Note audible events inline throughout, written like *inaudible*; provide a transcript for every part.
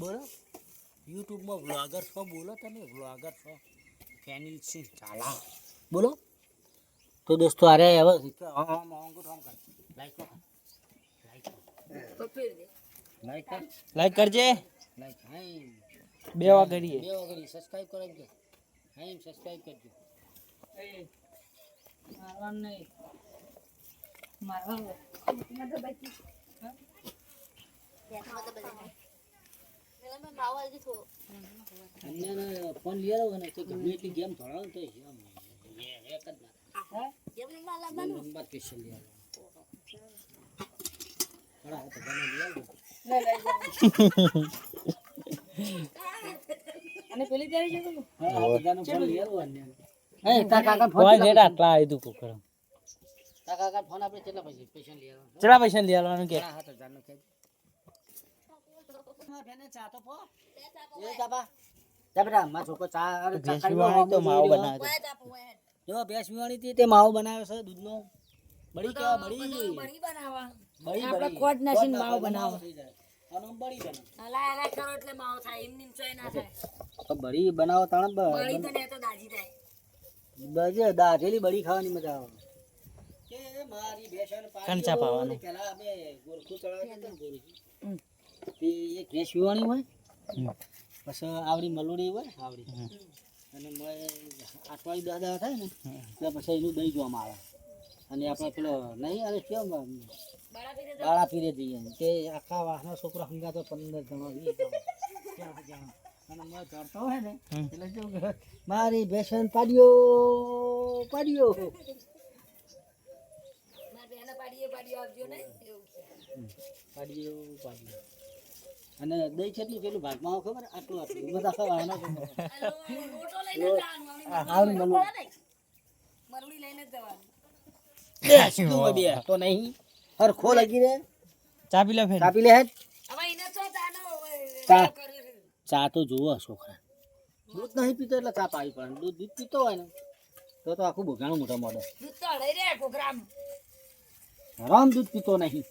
બોલો યુટ્યુબમાં વ્લોગર છો બોલો તમે વ્લોગર છો. ફેનિલ સિંહ ચાલા બોલો. તો દોસ્તો અરે હવે લાઈક લાઈક લાઈક કરજે. લાઈક હા બે વાર કરીએ. બે વગર સબસ્ક્રાઇબ કરાવજો હા એમ સબસ્ક્રાઇબ કરજો. અન્યને ફોન લઈ આવો ને તો ગમે એટલી ગેમ ધોળાવો તો એમ એક જ ના ગેમ રમવા સ્પેશિયલ લઈ આવો થોડા હાથ ગમે લઈ આવજો હા હાથ ફોન લઈ આવો અન્યને એ તાર કાકા ફોન કોઈ આટલા આવી તું કુકર કાકા ફોન આપણે કેટલા પૈસા સ્પેશિયલ લઈ ચલા પૈસા લઈ આવવાનું કે ચા તો માવો છે. બળી કેવા બળી. બળી બળી ખોટ નાખીને માવો બનાવો. આમ બળી બને. હલા હલા કરો એટલે માવો થાય. એમ નીમ ચોય ના થાય. બળી બનાવો તાણ બળી. તો ને તો દાજી થાય બજે દાઢેલી બળી ખાવાની મજા આવે. કે મારી ભેંસોને પાડ્યો કંચા પાવાનો. પેલા અમે ગોરખું ચડાવતા ગોરખું. તે ભેંસ વિવાણી હોય પછી આવડી મલુડી હોય આવડી. અને મોય આઠવાળી દાદા થાય ને એટલે પછી એનું દહીં જોવામાં આવે. અને આપણે પેલો નહીં અરે કેમ બાળા પીરે જઈએ તે આખા વાસના છોકરો સંગાતો પંદર જણો વીસ જણો અને મોય કરતો હોય ને એટલે કેવું મારી બેસન પાડ્યો પાડ્યો. પાડ્યો એને પાડીએ પાડીએ આવજો ને. એવું પાડ્યો પાડ્યો. અને દહીં કેટલું કેટલું ભાગમાં આવે ખબર? આટલું આટલું. બધા બે? તો નહીં. હરખો લગી રે. ચા પી લે ફેર. કાપી લે હેડ. હવે એને તો ચાનો ચા. ચા તો જુઓ છોકરા. દૂધ નહીં પીતો એટલે ચા પાવી પડે. દૂધ દૂધ પીતો હોય ને તો તો આખું બોગાણું મોટા મોડે દૂધ તો રે પ્રોગ્રામ દૂધ પીતો નહીં.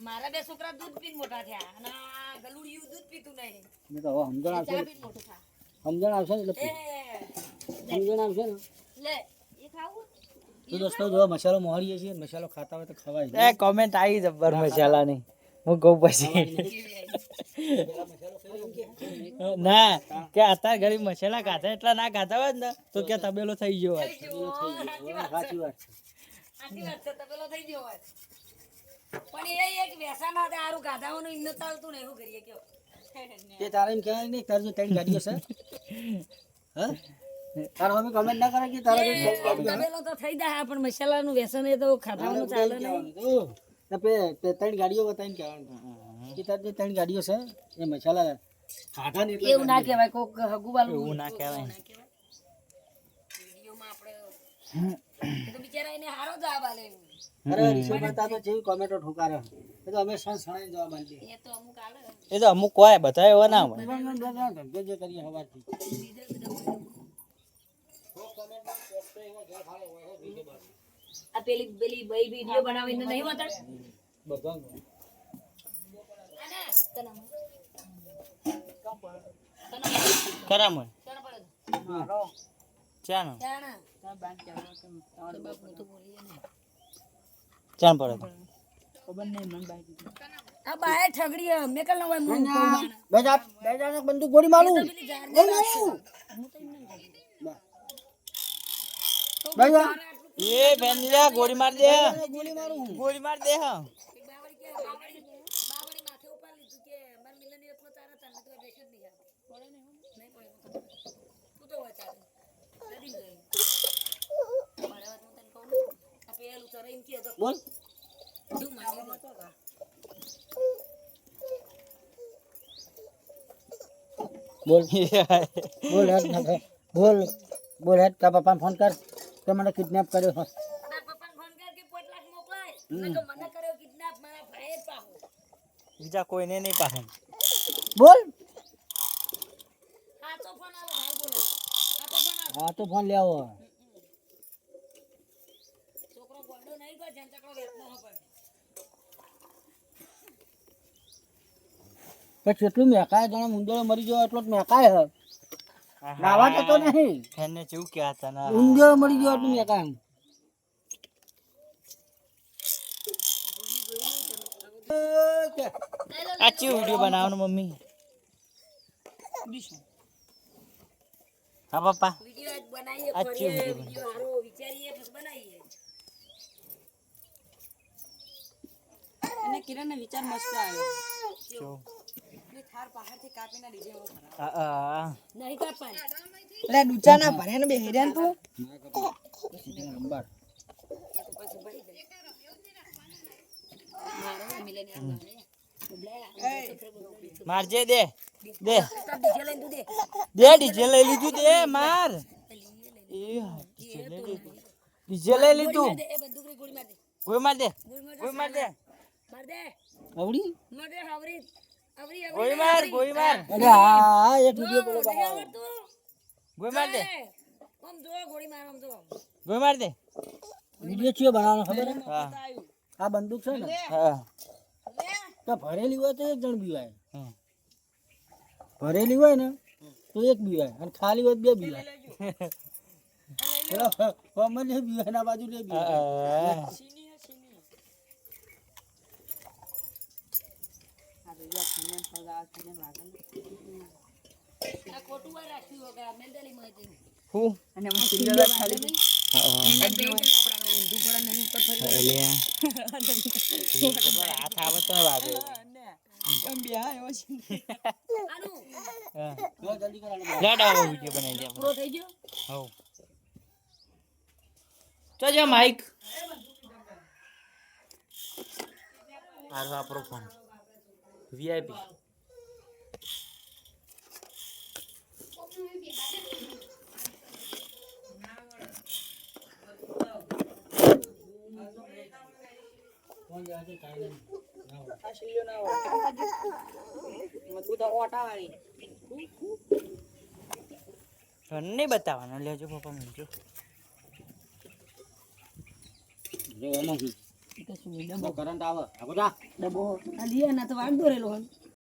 મારા બે છોકરા દૂધ પીને મોટા થયા અને આ ગલુડિયું દૂધ પીતું નહીં. મેં તો હવે સમજણ આવશે. ચા ને- પીને મોટું થા. સમજણ આવશે ને સમજણ આવશે ને? લે એ ખાવું? તો દોસ્તો જો મસાલો મોહરીએ છીએ મસાલો ખાતા હોય તો ખવાય એ કોમેન્ટ આવી જબ્બર મસાલાની. હું કહું પછી. ના કે અત્યારે ઘડી મસાલા ખાતા એટલા ના ખાતા હોય ને તો કે તબેલો થઈ ગયો હોય સાચી વાત છે. સાચી વાત છે તપેલો થઈ ગયો હોય પણ એ એક વેસાના હતા આરું ગાધાઓનું ઇન્ન ચાલતું ને એવું કરીએ કયો. તે તારે એમ કહેવાય નહીં તારે ત્રણ ગાડીઓ છે. હા? તારે હવે કમેન્ટ ના કરે કે તારે ત્રણ ગાડીઓ છે? તપેલો તો થઈ જાય પણ મસાલાનું વ્યસન એ તો ખાધાવાનું ચાલે નહીં. કહેવાનું તું. ને પે- તે ત્રણ ગાડીઓ બતાવીને કહેવાનું કે તારે ત્રણ ગાડીઓ છે એ મસાલા ખાધા એટલે એવું ના કહેવાય કોક હગુવાલું એવું ના કહેવાય. વિડીયોમાં આપણે તો બિચારા એને હારો જવાબ આલે અરે તો જેવી કોમેન્ટો ઠોકારે એ તો અમે સણ સણાઈ જવાબ એ તો અમુક આલે એ તો અમુક હોય બધા એવા ના હોય ધંધો જે કરીએ સવારથી. આ પેલી પેલી બઈ વીડિયો બનાવીને નહીં હોતા બધા ખરા મન ચાનો ચાન પડે. તો. આ બાય ઠગડી હે. મેં કલ નવાય મું કોણ બે જા બે જા ને બંદૂક ગોળી મારું. ગોળી મારું. એ ગોળી માર દે. ગોળી મારું. ગોળી માર દે હા બાવળી કે બાવળી બાવળી માથે ઉપર લીધું કે મન મિલન એટલો તારા તને તો બેઠ જ નહીં આ. પડે ને એવું? નહીં પડે તો ખબર. તું તો વચારે નદી ગઈ મારે વાત હું તને કહું ને. આ પેલું ચરે એમ કહે તો બોલ તું માની લે. *laughs* બોલ. બોલ હેડ. બોલ. બોલ હેડ તારા પપ્પાને ફોન કર. કે મને કિડનેપ કર્યો છે. તારા પપ્પાને ફોન કર કે પોટ લાખ મોકલાય. મેં તો મને કર્યો કિડનેપ મારા ભાઈએ જ પાહો. બીજા કોઈને નહીં પાસે બોલ. હા તો ફોન લેવો છોકરો નહીં ગયો જેન ચકડો વેચનો હો પડે પણ જેટલું મેકાય જાણે ઉંદરો મરી ગયો એટલો જ મેકાય હે નાવા જતો નહીં. એને જેવું કે હતા ના. ઉંદરો મરી ગયો એટલું મેકાય. આ ચેવું વીડિયો બનાવવાનો મમ્મી? હા પપ્પા. વીડિયો બનાવીએ આ વીડિયો વીડિયો હારો વિચારીએ પછી બનાવીએ અને કિરણ વિચાર મસ્ત આવ્યો. કાપીને ડીજે નહીં ડૂચા ના ભરે ને બે તું? મારજે દે દે. દે ડીજે લઈ લીધું દે માર. એ ડીજે લઈ લીધું. ડીજે લઈ લીધું. દે એ બંદૂકની ગોળી માર દે. કોઈ માર દે ગોળી માર દે માર દે. આવડી? માર દે હાવરી આવરી આવરી માર કોઈ માર. અરે હા હા એક વીડિયો પેલો નહીં બનાવ્યો. આવડતું. કોઈ માર દે. આમ જો ગોળી માર આમ જો કોઈ માર દે. વીડિયો ચિયો બનાવવાનો ખબર હા? આ બંદૂક છે ને? હા. તો ભરેલી હોય તો એક જણ બીવાય. ભરેલી હોય ને તો એક બીવાય. અને ખાલી હોય બે બીવાય. પેલો કોમન ને બીવાય ના બાજુ લે બીવાય આ, આ ખોટું હોય રાખ્યું વગર મેંદલી માં હતી હું અને હું સિંગલ ખાલી હાથ આવે તો વાગે આનું હા. જો જલ્દી કરાવો. જા ડાબો વીડિયો બનાવી દે પૂરો થઈ ગયો હવ તો જા માઈક આ આપણો ફોન વીઆઈપી મજબૂત ઓટા વાળી નહીં બતાવવાનો. લેજો પપ્પા મૂકજો કરંટ આવે. આ ડબ્બો. આ લીએ ના તો વાળ દોરેલો હોય.